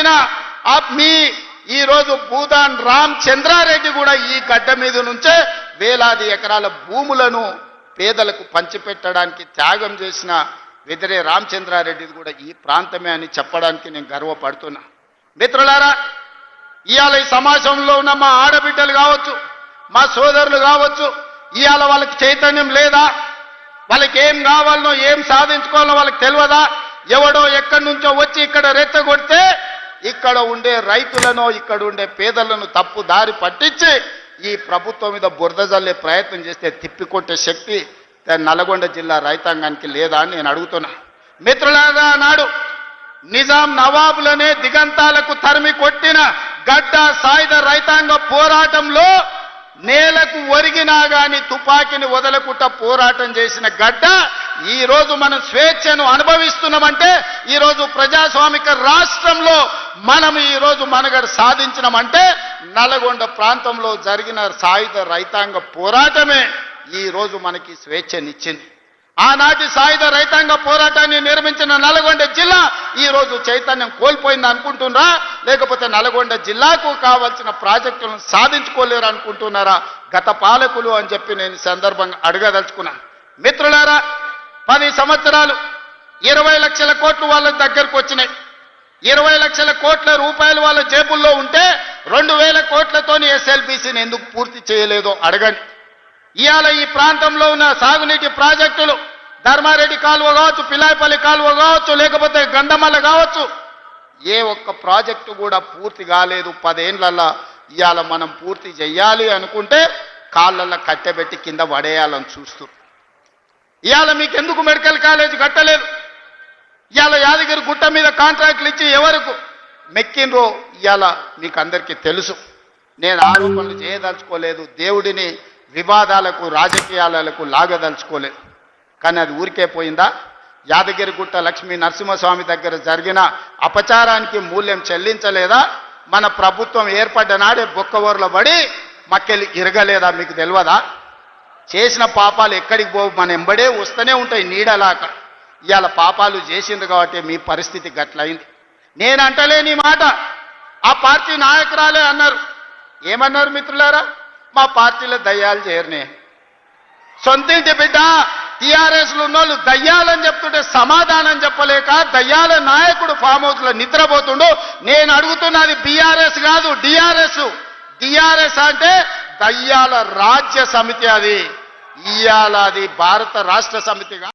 అయిన మీ ఈ రోజు భూదాన్ రామ్ చంద్రారెడ్డి కూడా ఈ గడ్డ మీద నుంచే వేలాది ఎకరాల భూములను పేదలకు పంచిపెట్టడానికి త్యాగం చేసిన వెదిరే రామచంద్రారెడ్డిది కూడా ఈ ప్రాంతమే అని చెప్పడానికి నేను గర్వపడుతున్నా. మిత్రులారా ఇవాళ ఈ సమాజంలో ఉన్న మా ఆడబిడ్డలు కావచ్చు మా సోదరులు కావచ్చు ఇవాళ వాళ్ళకి చైతన్యం లేదా? వాళ్ళకి ఏం కావాలనో ఏం సాధించుకోవాలో వాళ్ళకి తెలియదా? ఎవడో ఎక్కడి నుంచో వచ్చి ఇక్కడ రెచ్చగొడితే ఇక్కడ ఉండే రైతులను ఇక్కడ ఉండే పేదలను తప్పు దారి పట్టించి ఈ ప్రభుత్వం మీద బురద జల్లే ప్రయత్నం చేస్తే తిప్పికొట్టే శక్తి నల్గొండ జిల్లా రైతాంగానికి లేదా అని నేను అడుగుతున్నా. మిత్రులారా నాడు నిజాం నవాబులనే దిగంతాలకు తరిమి కొట్టిన గడ్డ సాయుధ రైతాంగ పోరాటంలో నేలకు ఒరిగినా గాని తుపాకీని వదలకుండా పోరాటం చేసిన గడ్డ ఈ రోజు మనం స్వేచ్ఛను అనుభవిస్తున్నామంటే ఈరోజు ప్రజాస్వామిక రాష్ట్రంలో మనం ఈరోజు మనగడ సాధించినామంటే నల్గొండ ప్రాంతంలో జరిగిన సాయుధ రైతాంగ పోరాటమే ఈరోజు మనకి స్వేచ్ఛనిచ్చింది. ఆనాటి సాయుధ రైతాంగ పోరాటాన్ని నిర్మించిన నల్గొండ జిల్లా ఈ రోజు చైతన్యం కోల్పోయింది అనుకుంటున్నారా? లేకపోతే నల్గొండ జిల్లాకు కావాల్సిన ప్రాజెక్టులను సాధించుకోలేరు అనుకుంటున్నారా? గత పాలకులు అని చెప్పి నేను సందర్భంగా అడగదలుచుకున్నాను మిత్రులారా పది సంవత్సరాలు ఇరవై లక్షల కోట్లు వాళ్ళ దగ్గరకు వచ్చినాయి. ఇరవై లక్షల కోట్ల రూపాయలు వాళ్ళ జేబుల్లో ఉంటే రెండు వేల కోట్లతోని ఎస్ఎల్పిసిని ఎందుకు పూర్తి చేయలేదో అడగండి. ఇవాళ ఈ ప్రాంతంలో ఉన్న సాగునీటి ప్రాజెక్టులు ధర్మారెడ్డి కాలువ కావచ్చు పిలాయపల్లి కాలువ కావచ్చు లేకపోతే గంధమల్ల కావచ్చు ఏ ఒక్క ప్రాజెక్టు కూడా పూర్తి కాలేదు. పదేండ్లల్లా ఇవాళ మనం పూర్తి చెయ్యాలి అనుకుంటే కాళ్ళల్లో కట్టెబెట్టి కింద పడేయాలని చూస్తూ. ఇవాళ మీకు ఎందుకు మెడికల్ కాలేజ్ కట్టలేదు? ఇవాళ యాదగిరి గుట్ట మీద కాంట్రాక్ట్లు ఇచ్చి ఎవరికి మెక్కినరో ఇవాళ మీకు అందరికీ తెలుసు. నేను ఆరోపణలు చేయదలుచుకోలేదు. దేవుడిని వివాదాలకు రాజకీయాలకు లాగదలుచుకోలేదు. కానీ అది ఊరికే పోయిందా? యాదగిరిగుట్ట లక్ష్మీ నరసింహస్వామి దగ్గర జరిగిన అపచారానికి మూల్యం చెల్లించలేదా? మన ప్రభుత్వం ఏర్పడ్డ నాడే బొక్కవోర్ల పడి మక్కెలు ఇరగలేదా? మీకు తెలియదా? చేసిన పాపాలు ఎక్కడికి పోవు? మన ఎంబడే వస్తూనే ఉంటాయి నీడలాక ఇవాళ పాపాలు చేసింది కాబట్టి మీ పరిస్థితి గట్లయింది. నేను అంటలేని మాట. ఆ పార్టీ నాయకురాలే అన్నారు. ఏమన్నారు మిత్రులారా? మా పార్టీలో దయ్యాలు చేరనే సొంతింటి బిడ్డ టీఆర్ఎస్లు ఉన్నోళ్ళు దయ్యాలని చెప్తుంటే సమాధానం చెప్పలేక దయ్యాల నాయకుడు ఫామ్ హౌస్లో నిద్రపోతుండు. నేను అడుగుతున్నది బీఆర్ఎస్ కాదు డిఆర్ఎస్. డిఆర్ఎస్ అంటే దయ్యాల రాజ్య సమితి అది. ఇయాల అది భారత రాష్ట్ర సమితిగా